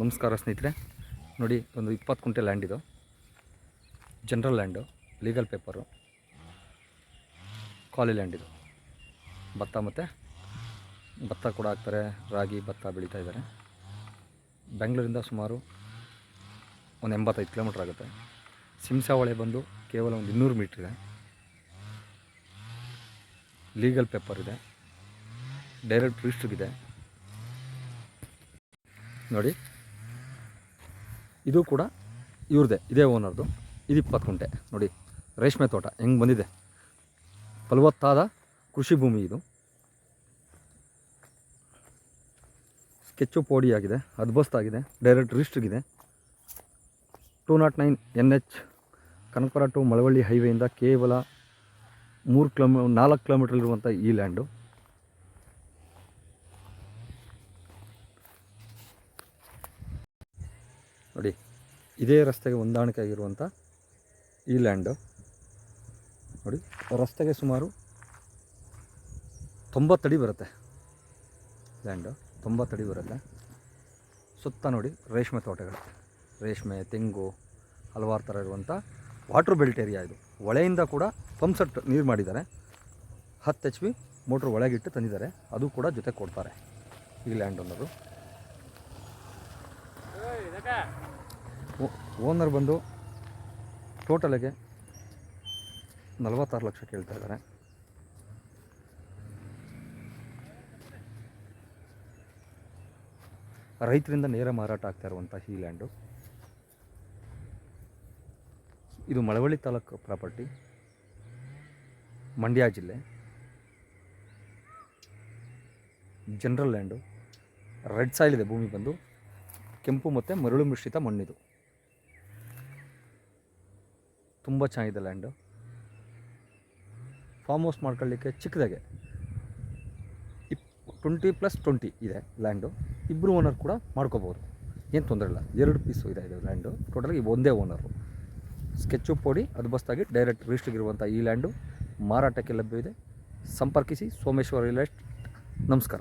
ನಮಸ್ಕಾರ ಸ್ನೇಹಿತರೆ. ನೋಡಿ, ಒಂದು ಇಪ್ಪತ್ತು ಕುಂಟೆ ಲ್ಯಾಂಡ್ ಇದು. ಜನರಲ್ ಲ್ಯಾಂಡು ಲೀಗಲ್ ಪೇಪರು ಕಾಲಿ ಲ್ಯಾಂಡ್ ಇದು. ಭತ್ತ ಮತ್ತು, ಭತ್ತ ಕೂಡ ಹಾಕ್ತಾರೆ. ರಾಗಿ, ಭತ್ತ ಬೆಳೀತಾ ಇದ್ದಾರೆ. ಬೆಂಗಳೂರಿಂದ ಸುಮಾರು ಒಂದು ಎಂಬತ್ತೈದು ಕಿಲೋಮೀಟ್ರ್ ಆಗುತ್ತೆ. ಸಿಂಸಾವಳೆ ಬಂದು ಕೇವಲ ಒಂದು ಇನ್ನೂರು ಮೀಟ್ರ್ ಇದೆ. ಲೀಗಲ್ ಪೇಪರ್ ಇದೆ. ಡೈರೆಕ್ಟ್ ರಿಜಿಸ್ಟ್ರಿಗಿದೆ ನೋಡಿ ಇದು ಕೂಡ ಇವ್ರದ್ದೇ, ಇದೇ ಓನರ್ದು ಇದು ಇಪ್ಪತ್ತು ಕುಂಟೆ. ನೋಡಿ, ರೇಷ್ಮೆ ತೋಟ, ಹೆಂಗೆ ಬಂದಿದೆ? ಫಲವತ್ತಾದ ಕೃಷಿ ಭೂಮಿ ಇದು. ಸ್ಕೆಚ್ಚು ಪೋಡಿ ಆಗಿದೆ ಅದ್ಬಸ್ತಾಗಿದೆ direct ರಿಸ್ಟ್ರಿಗಿದೆ two nought nine N H Kanakapura to Malavalli ಹೈವೇಯಿಂದ ಕೇವಲ ಮೂರು ಕಿಲೋಮೀ ನಾಲ್ಕು ಕಿಲೋಮೀಟ್ರ್ ಇರುವಂಥ ಈ ಲ್ಯಾಂಡು ನೋಡಿ, ಇದೇ ರಸ್ತೆಗೆ ಹೊಂದಾಣಿಕೆ ಆಗಿರುವಂಥ ಈ ಲ್ಯಾಂಡು ನೋಡಿ, ರಸ್ತೆಗೆ ಸುಮಾರು ತೊಂಬತ್ತಡಿ ಬರುತ್ತೆ ಲ್ಯಾಂಡು ತೊಂಬತ್ತಡಿ ಬರುತ್ತೆ. ಸುತ್ತ ನೋಡಿ ರೇಷ್ಮೆ ತೋಟಗಳು, ರೇಷ್ಮೆ, ತೆಂಗು, ಹಲವಾರು ಥರ ಇರುವಂಥ ವಾಟ್ರ್ ಬೆಲ್ಟ್ ಏರಿಯಾ ಇದು. ಹೊಳೆಯಿಂದ ಕೂಡ ಪಂಪ್ ಸೆಟ್ ನೀರು ಮಾಡಿದ್ದಾರೆ. ಹತ್ತು ಎಚ್ ಪಿ ಮೋಟ್ರ್ ಒಳಗಿಟ್ಟು ತಂದಿದ್ದಾರೆ. ಅದು ಕೂಡ ಜೊತೆ ಕೊಡ್ತಾರೆ ಈ ಲ್ಯಾಂಡ್ ಅನ್ನೋದು. ಓನರ್ ಬಂದು ಟೋಟಲಿಗೆ ನಲವತ್ತಾರು ಲಕ್ಷ ಕೇಳ್ತಾ ಇದ್ದಾರೆ. ರೈತರಿಂದ ನೇರ ಮಾರಾಟ ಆಗ್ತಾ ಇರುವಂಥ ಈ ಲ್ಯಾಂಡು ಇದು ಮಳವಳ್ಳಿ ತಾಲೂಕು ಪ್ರಾಪರ್ಟಿ ಮಂಡ್ಯ ಜಿಲ್ಲೆ. ಜನರಲ್ ಲ್ಯಾಂಡು ರೆಡ್ ಸಾಯಿಲ್ ಇದೆ, ಭೂಮಿ ಬಂದು. ಕೆಂಪು ಮತ್ತು ಮರಳು ಮಿಶ್ರಿತ ಮಣ್ಣಿದು. ತುಂಬ ಚೆನ್ನಾಗಿದೆ ಲ್ಯಾಂಡು ಫಾರ್ಮ್ ಹೌಸ್ ಮಾಡ್ಕೊಳ್ಳಿಕ್ಕೆ ಚಿಕ್ಕದಾಗೆ ಇಪ್ ಟ್ವೆಂಟಿ ಪ್ಲಸ್ ಟ್ವೆಂಟಿ ಇದೆ ಲ್ಯಾಂಡು ಇಬ್ಬರು ಓನರ್ ಕೂಡ ಮಾಡ್ಕೋಬೋದು. ಏನು ತೊಂದರೆ ಇಲ್ಲ. ಎರಡು ಪೀಸು ಇದೆ ಇದು ಲ್ಯಾಂಡು ಟೋಟಲಾಗಿ ಒಂದೇ ಓನರು ಸ್ಕೆಚ್ಚು ಪೋಡಿ ಅದ್ಬಸ್ತಾಗಿ ಡೈರೆಕ್ಟ್ ರಿಜಿಸ್ಟ್ರಿಗಿರುವಂಥ ಈ ಲ್ಯಾಂಡು ಮಾರಾಟಕ್ಕೆ ಲಭ್ಯವಿದೆ. ಸಂಪರ್ಕಿಸಿ. ಸೋಮೇಶ್ವರ ರಿಯಲ್ ಎಸ್ಟೇಟ್ ನಮಸ್ಕಾರ.